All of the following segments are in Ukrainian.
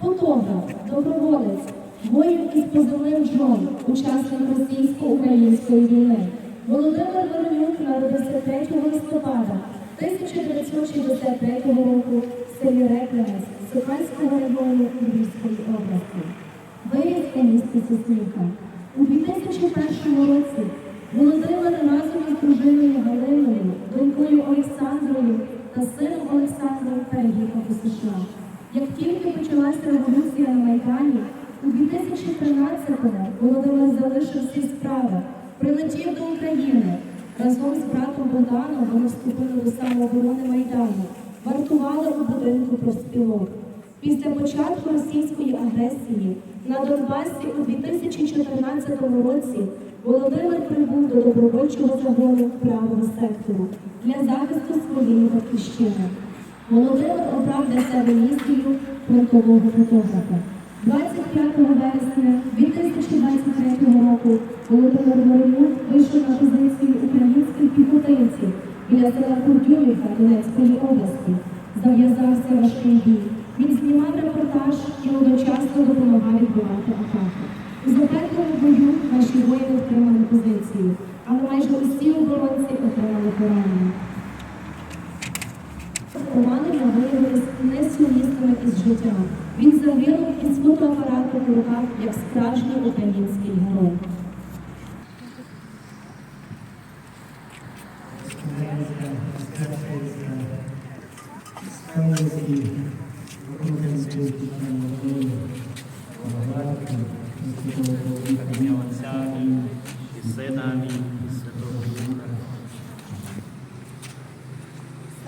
Фотограф, доброволець, воїн із позивним Джон, учасник російсько-української війни. Володимир Миронюк народився 3 листопада 1963 року в селі Реклянець Сокальського району Львівської області. Виїзд у місті. У 2001 році Володимир разом із дружиною Галиною, донькою Олександрою та сином Олександром переїхав. Як тільки почалася революція на Майдані, у 2013-му Володимир залишив всі справи, прилетів до України. Разом з братом Богданом вони вступили до самооборони Майдану, вартували у будинку профспілок. Після початку російської агресії на Донбасі у 2014 році Володимир прибув до добровольчого загону правого сектору для захисту своєї батьківщини. Володимир обрав для себе місію фронтового фотографа. 25 вересня 2023 року Володимир Воронюк вийшов на позицію українських піхотинців біля села Курдюмівка Донецької області. Зав'язався важкий бій. Він знімав репортаж і одночасно допомагав відбивати атаки. У запеклому бою наші воїни втримали позицію, але майже усі оборонці отримали поранення. Поранення виявились несумісними із життя. Він загинув із фотоапаратом у руках як справжній український герой. ім'я Отця і Сина і Святого Духа.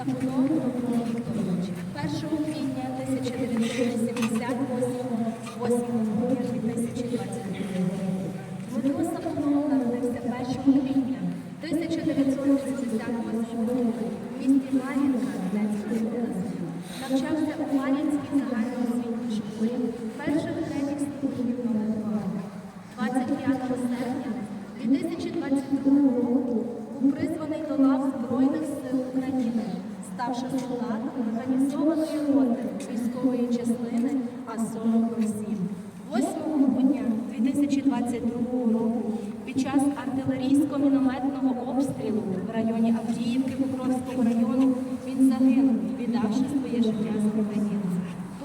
Микола Вікторович, 1 квітня 1978, 8 грудня 2022 року. Дмитро Сапунов народився 1 квітня 1988 року в місті Мар'їнка області. Навчався у Мар'їнській загальноосвітній школі перших третіх ступенів номер 2. 25 серпня 2022 року був призваний до лав Збройних сил України, ставши солдатом організованої роти військової частини А-47. 8 грудня 2022 року під час артилерійсько-мінометного обстрілу в районі Авдіївки Покровського району він загинув, віддавши своє життя за Україну.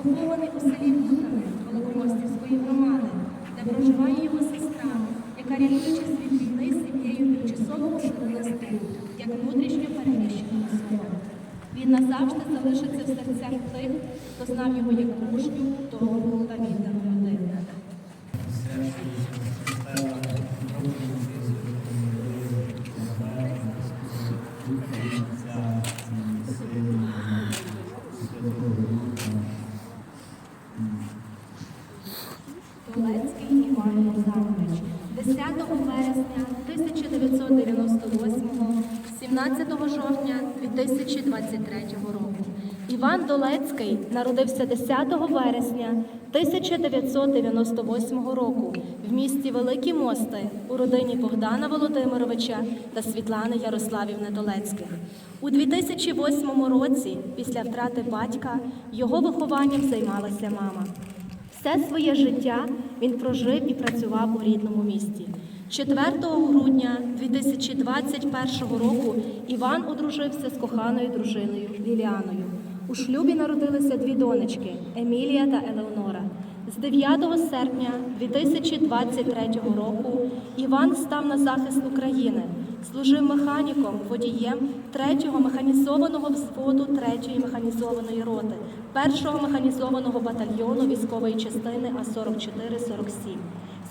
Похований у селі Бутани Великомостівської громади, де проживає його сестра, яка рятуючи від війни сім'єю тимчасово поселилась тут, як внутрішньо переміщена. Він назавжди залишиться в серцях тих, хто знав його як мужню, добру та віддану людину. Толецький Іван Мозавич. 10 вересня 1998 року 17 жовтня 2023 року. Іван Долецький народився 10 вересня 1998 року в місті Великі Мости у родині Богдана Володимировича та Світлани Ярославівни Долецьких. У 2008 році, після втрати батька, його вихованням займалася мама. Все своє життя він прожив і працював у рідному місті. 4 грудня 2021 року Іван одружився з коханою дружиною Ліліаною. У шлюбі народилися дві донечки Емілія та Елеонора. З 9 серпня 2023 року Іван став на захист України, служив механіком, водієм 3-го механізованого взводу 3-ї механізованої роти, 1-го механізованого батальйону військової частини А44-47.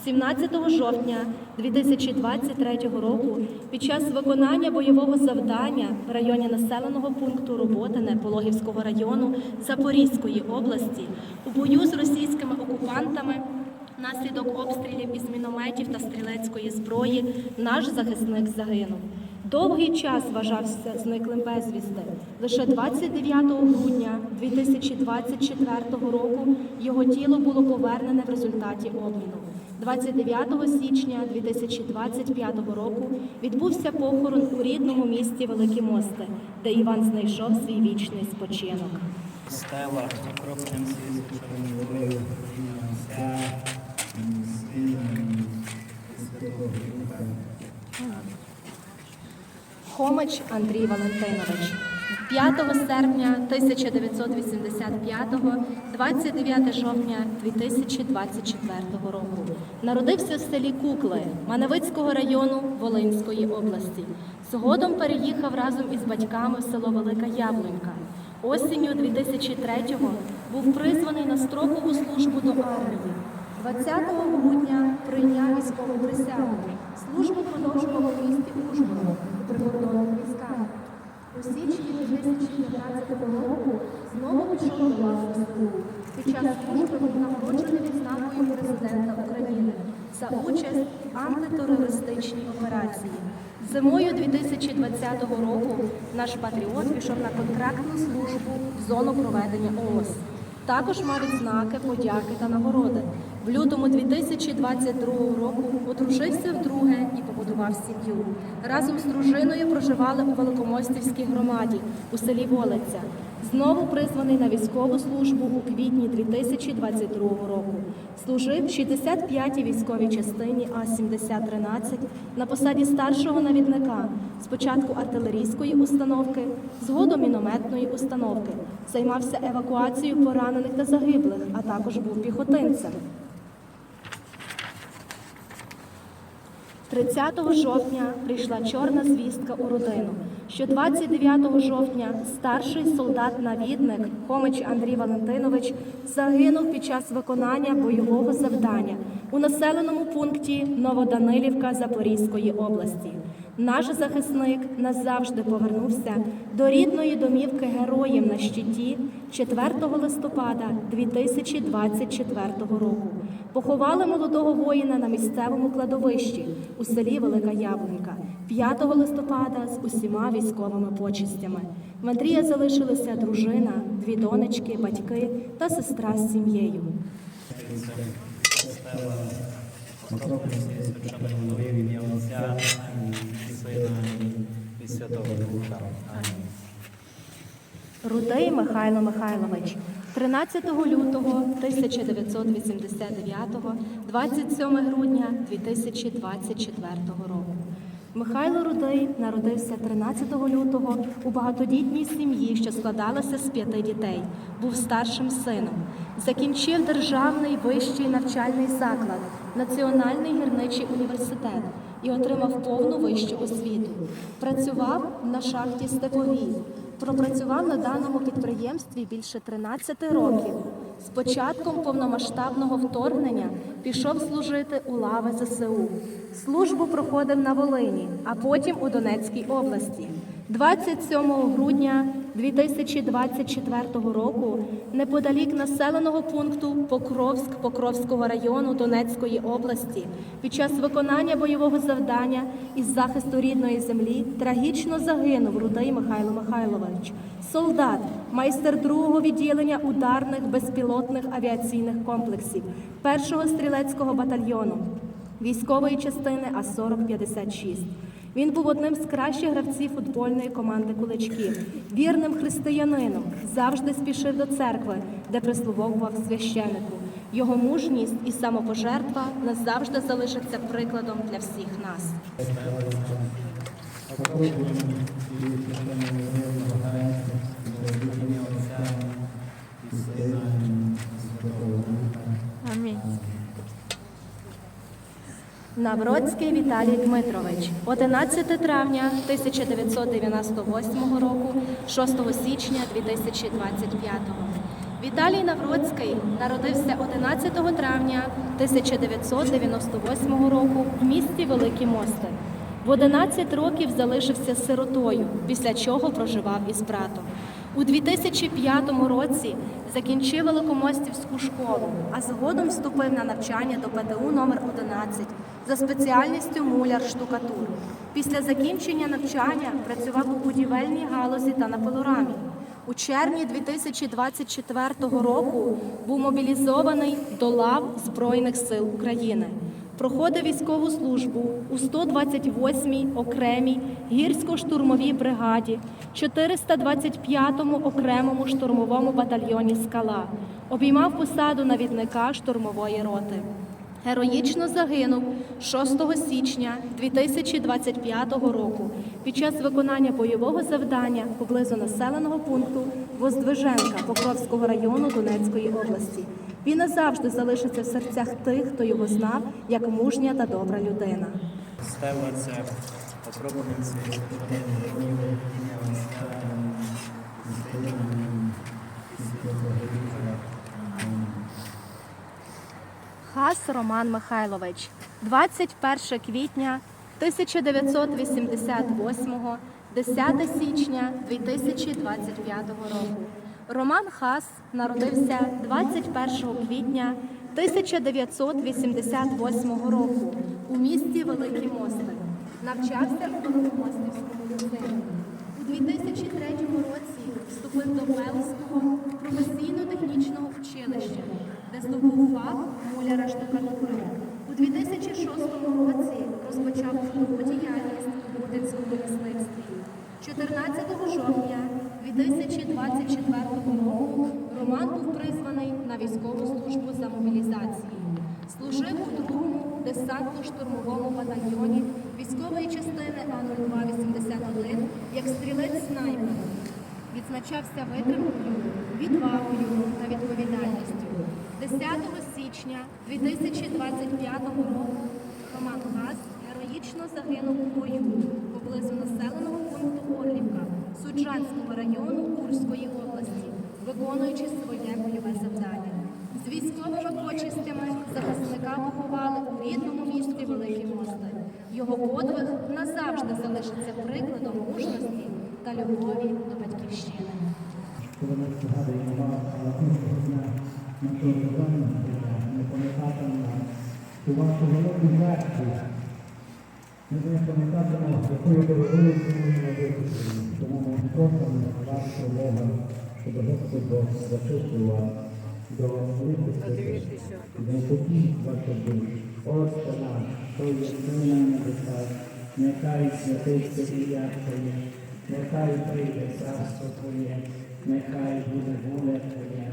17 жовтня 2023 року під час виконання бойового завдання в районі населеного пункту Роботине Пологівського району Запорізької області у бою з російськими окупантами Наслідок обстрілів із мінометів та стрілецької зброї наш захисник загинув. Довгий час вважався зниклим безвісти. Лише 29 грудня 2024 року його тіло було повернене в результаті обміну. 29 січня 2025 року відбувся похорон у рідному місті Великі Мости, де Іван знайшов свій вічний спочинок. Стела, світ Хомич Андрій Валентинович. 5 серпня 1985, 29 жовтня 2024 року. Народився в селі Кукли Маневицького району Волинської області. Згодом переїхав разом із батьками в село Велика Яблунька. Осінню 2003-го був призваний на строкову службу до армії. 20 грудня прийняв військову присягу. Службу продовжував у місті Ужгород року знову пішов до лав Під час служби нагороджений відзнакою президента України за участь в антитерористичній операції. Зимою 2020 року наш патріот пішов на контрактну службу в зону проведення ООС. Також мав відзнаки, подяки та нагороди. В лютому 2022 року одружився вдруге і побудував сім'ю. Разом з дружиною проживали у Великомостівській громаді у селі Волиця. Знову призваний на військову службу у квітні 2022 року. Служив в 65-й військовій частині А-7013 на посаді старшого навідника, спочатку артилерійської установки, згодом мінометної установки. Займався евакуацією поранених та загиблих, а також був піхотинцем. 30 жовтня прийшла чорна звістка у родину, що 29 жовтня старший солдат-навідник Хомич Андрій Валентинович загинув під час виконання бойового завдання у населеному пункті Новоданилівка Запорізької області. Наш захисник назавжди повернувся до рідної домівки героїв на щиті 4 листопада 2024 року. Поховали молодого воїна на місцевому кладовищі у селі Велика Яблунька 5 листопада з усіма військовими почестями. В Андрія залишилися дружина, дві донечки, батьки та сестра з сім'єю. Стела, окроплен світ червоною, Сина, і Святого Духа. Амінь. Рудий Михайло Михайлович. 13 лютого 1989, 27 грудня 2024 року. Михайло Рудий народився 13 лютого у багатодітній сім'ї, що складалася з п'яти дітей. Був старшим сином. Закінчив державний вищий навчальний заклад, Національний гірничий університет і отримав повну вищу освіту. Працював на шахті Степовій. Пропрацював на даному підприємстві більше 13 років. З початком повномасштабного вторгнення пішов служити у лави ЗСУ. Службу проходив на Волині, а потім у Донецькій області. 27 грудня 2024 року неподалік населеного пункту Покровськ Покровського району Донецької області під час виконання бойового завдання із захисту рідної землі трагічно загинув Рудий Михайло Михайлович, солдат, майстер другого відділення ударних безпілотних авіаційних комплексів першого стрілецького батальйону військової частини А-4056. Він був одним з кращих гравців футбольної команди Кулички, вірним християнином, завжди спішив до церкви, де прислуговував священику. Його мужність і самопожертва назавжди залишаться прикладом для всіх нас. ім'я Отця і Сина і Святого Духа. Амінь. Навроцький Віталій Дмитрович, 11 травня 1998 року, 6 січня 2025. Віталій Навроцький народився 11 травня 1998 року в місті Великі Мости. В 11 років залишився сиротою, після чого проживав із братом. У 2005 році закінчив Великомостівську школу, а згодом вступив на навчання до ПТУ номер 11 за спеціальністю муляр-штукатур. Після закінчення навчання працював у будівельній галузі та на пилорамі. У червні 2024 року був мобілізований до лав Збройних сил України. Проходив військову службу у 128-й окремій гірсько-штурмовій бригаді, 425-му окремому штурмовому батальйоні Скала. Обіймав посаду навідника штурмової роти. Героїчно загинув 6 січня 2025 року під час виконання бойового завдання поблизу населеного пункту Воздвиженка Покровського району Донецької області. Він назавжди залишиться в серцях тих, хто його знав як мужня та добра людина. Стела це Святого ім'я Отця і Сина і Святого Духа. Амінь. Хас Роман Михайлович, 21 квітня 1988, 10 січня 2025 року. Роман Хас народився 21 квітня 1988 року у місті Великі Мости. Навчався у Великомостівському ліцеї. У 2003 році вступив до Велського професійно-технічного училища, де здобув фах муляра штукатури. У 2006 році розпочав трудову діяльність у Будинському лісництві. 14 жовтня 2024 року Роман був призваний на військову службу за мобілізацією. Служив у другому десантно-штурмовому батальйоні військової частини А-0281 як стрілець-снайпер. Відзначався витримкою, відвагою та відповідальністю. 10 січня 2025 року Роман Газ героїчно загинув у бою поблизу населеного пункту Орлівка Суджанського району Курської області, виконуючи своє бойове завдання. З військовими почистями захисника поховали у рідному місті Великі Мости. Його подвиг назавжди залишиться прикладом мужності та любові до батьківщини. Нехай святиться ім'я Твоє, нехай прийде царство Твоє, нехай буде воля Твоя,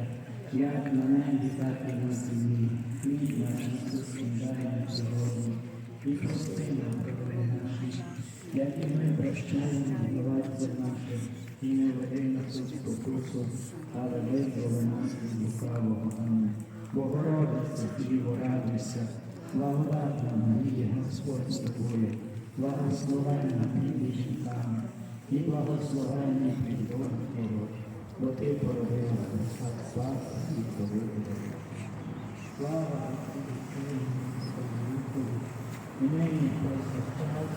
як на небі, так і на землі. Хліб наш насущний дай нам сьогодні, і прости нам провини наші, як і ми прощаємо винуватцям нашим, і не веди нас у спокусу, але визволи нас від лукавого. Амінь. Богородиця, Діво, радуйся, благодатна Марія, Господь з тобою, благословенна ти жінками, і благословенний плідом Твого, бо ти породила Христа Спаса і Повидила. Слава Тобі, Сину, Святому Духові, і нині повсякчас